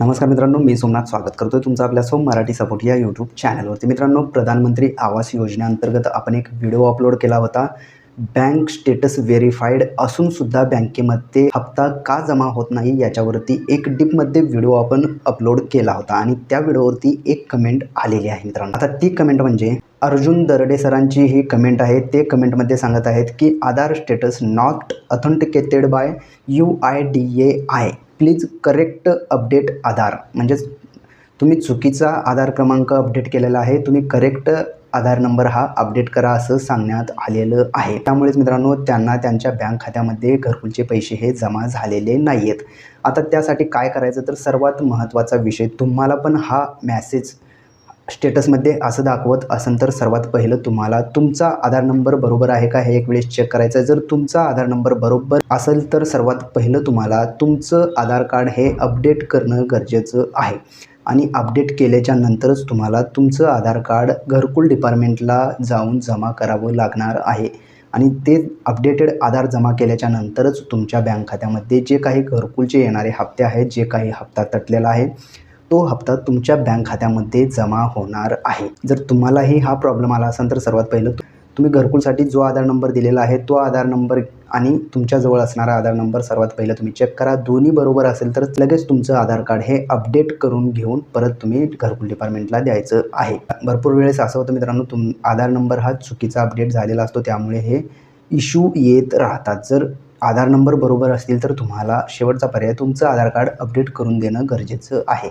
नमस्कार मित्रांनो मी सोमनाथ स्वागत करतोय तुमचं आपल्या सोम मराठी सपोर्ट या यूट्यूब चॅनलवरती मित्रांनो प्रधानमंत्री आवास योजनेअंतर्गत आपण एक व्हिडिओ अपलोड केला होता. बँक स्टेटस व्हेरीफाईड असूनसुद्धा बँकेमध्ये हप्ता का जमा होत नाही याच्यावरती एक डीपमध्ये व्हिडिओ आपण अपलोड केला होता आणि त्या व्हिडिओवरती एक कमेंट आलेली आहे मित्रांनो. आता ती कमेंट म्हणजे अर्जुन दरडे सरांची ही कमेंट आहे. ते कमेंटमध्ये सांगत आहेत की Aadhaar status not authenticated by U I D A I please correct update Aadhaar. म्हणजेच तुम्ही चुकीचा आधार क्रमांक अपडेट केलेला आहे तुम्ही करेक्ट आधार नंबर हा अपडेट करा असं सांगण्यात आलेलं आहे. त्यामुळेच मित्रांनो त्यांना त्यांच्या बँक खात्यामध्ये घरकुलचे पैसे हे जमा झालेले नाही आहेत आता त्यासाठी काय करायचं? तर सर्वात महत्त्वाचा विषय तुम्हाला पण हा मॅसेज स्टेटसमध्ये असं दाखवत असेल तर सर्वात पहिलं तुम्हाला तुमचा आधार नंबर बरोबर आहे का हे एक वेळेस चेक करायचं आहे. जर तुमचा आधार नंबर बरोबर असेल तर सर्वात पहिलं तुम्हाला तुमचं आधार कार्ड हे अपडेट करणं गरजेचं आहे. आणि अपडेट केल्याच्या नंतरच तुम्हाला तुमचं आधार कार्ड घरकुल डिपार्टमेंटला जाऊन जमा करावं लागणार आहे. आणि ते अपडेटेड आधार जमा केल्याच्या नंतरच तुमच्या बँक खात्यामध्ये जे काही घरकुलचे येणारे हप्ते आहेत जे काही हप्ता तटलेला आहे तो हप्ता तुमच्या बँक खात्यामध्ये जमा होणार आहे. जर तुम्हालाही हा प्रॉब्लेम आला असेल तर सर्वात पहिलं तुम्ही घरकुलसाठी जो आधार नंबर दिलेला आहे तो आधार नंबर आणि तुमच्याजवळ असणारा आधार नंबर सर्वात पहिलं तुम्ही चेक करा. दोन्ही बरोबर असेल तर लगेच तुमचं आधार कार्ड हे अपडेट करून घेऊन परत तुम्ही घरकुल डिपार्टमेंटला द्यायचं आहे. भरपूर वेळेस असं होतं मित्रांनो तुम आधार नंबर हा चुकीचा अपडेट झालेला असतो त्यामुळे हे इश्यू येत राहतात. जर आधार नंबर बरोबर असतील तर तुम्हाला शेवटचा पर्याय तुमचं आधार कार्ड अपडेट करून देणं गरजेचं आहे.